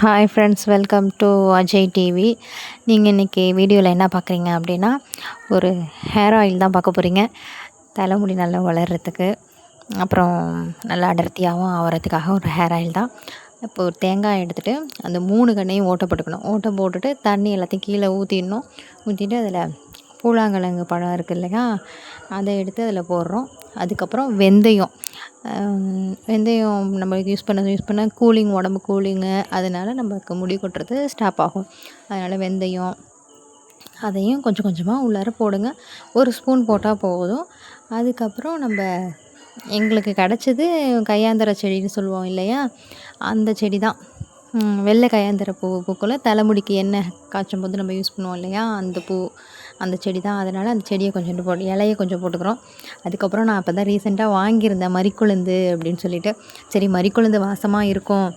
Hi friends welcome to Ajay TV நீங்கள் இன்றைக்கி வீடியோவில் என்ன பார்க்குறீங்க அப்படின்னா ஒரு ஹேர் ஆயில் தான் பார்க்க போகிறீங்க தலைமுடி நல்லா வளர்கிறதுக்கு அப்புறம் நல்லா அடர்த்தியாகவும் ஆகிறதுக்காக ஒரு ஹேர் ஆயில் தான். இப்போ ஒரு தேங்காய் எடுத்துகிட்டு அந்த மூணு கண்ணையும் ஓட்ட போட்டுக்கணும். ஓட்டை போட்டுட்டு தண்ணி எல்லாத்தையும் கீழே ஊற்றிடணும் ஊற்றிட்டு அதில் பூலாங்கிழங்கு பழம் இருக்குது இல்லையா? அதை எடுத்து அதில் போடுறோம். அதுக்கப்புறம் வெந்தயம். வெந்தயம் நம்ம யூஸ் பண்ண யூஸ் பண்ண கூலிங் உடம்பு கூலிங்கு அதனால் நமக்கு முடி கொட்டுறது ஸ்டாப் ஆகும். அதனால் வெந்தயம் அதையும் கொஞ்சம் கொஞ்சமாக உள்ளார போடுங்க. ஒரு ஸ்பூன் போட்டால் போதும். அதுக்கப்புறம் நம்ம எங்களுக்கு கிடச்சது கையாந்தர செடின்னு சொல்லுவோம் இல்லையா? அந்த செடி தான் வெள்ளை கையாந்தர பூ பூக்குள்ள தலைமுடிக்கு எண்ணெய் காய்ச்சும் போது நம்ம யூஸ் பண்ணுவோம் இல்லையா? அந்த பூ அந்த செடி தான். அதனால் அந்த செடியை கொஞ்சோண்டு போட்டு இலைய கொஞ்சம் போட்டுக்கிறோம். அதுக்கப்புறம் நான் இப்போ தான் ரீசெண்டாக வாங்கியிருந்தேன் மறிக்குழுந்து அப்படின்னு சொல்லிட்டு சரி மறிக்குழுந்து வாசமாக இருக்கும்.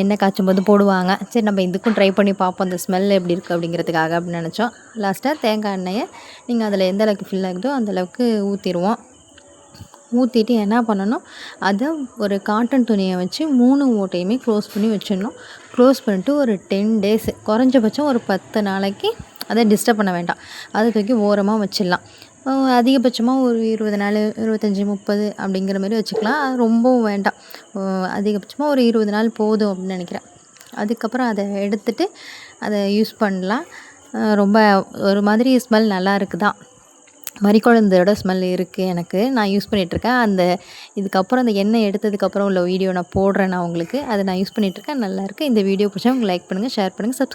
எண்ணெய் காய்ச்சும் போது போடுவாங்க. சரி நம்ம இதுக்கும் ட்ரை பண்ணி பார்ப்போம் அந்த ஸ்மெல் எப்படி இருக்குது அப்படிங்கிறதுக்காக அப்படின்னு நினச்சோம். லாஸ்ட்டாக தேங்காய் எண்ணெயை நீங்கள் அதில் எந்த அளவுக்கு ஃபில் ஆகுதோ அந்தளவுக்கு ஊற்றிடுவோம் ஊற்றிட்டு என்ன பண்ணணும்? அதை ஒரு காட்டன் துணியை வச்சு மூணு மூட்டையுமே க்ளோஸ் பண்ணி வச்சிடணும். க்ளோஸ் பண்ணிட்டு ஒரு டென் டேஸ் குறைஞ்சபட்சம் ஒரு பத்து நாளைக்கு அதை டிஸ்டர்ப் பண்ண வேண்டாம். அதை தூக்கி ஓரமாக வச்சிடலாம். அதிகபட்சமாக ஒரு இருபது நாள் இருபத்தஞ்சி முப்பது அப்படிங்கிற மாதிரி வச்சுக்கலாம். அது ரொம்பவும் வேண்டாம். அதிகபட்சமாக ஒரு இருபது நாள் போதும் அப்படின்னு நினைக்கிறேன். அதுக்கப்புறம் அதை எடுத்துகிட்டு அதை யூஸ் பண்ணலாம். ரொம்ப ஒரு மாதிரி ஸ்மெல் நல்லா இருக்குதான். மறிக்குழந்தோட ஸ்மெல் இருக்குது எனக்கு. நான் யூஸ் பண்ணிகிட்ருக்கேன் அந்த இதுக்கப்புறம் அந்த எண்ணெய் எடுத்ததுக்கப்புறம் உள்ள வீடியோ நான் போடுறேன் நான் உங்களுக்கு. அதை நான் யூஸ் பண்ணிகிட்ருக்கேன் நல்லாயிருக்கு இந்த வீடியோ பிடிச்சா உங்களுக்கு லைக் பண்ணுங்கள் ஷேர் பண்ணுங்கள் சப்ஸ்கிரைப்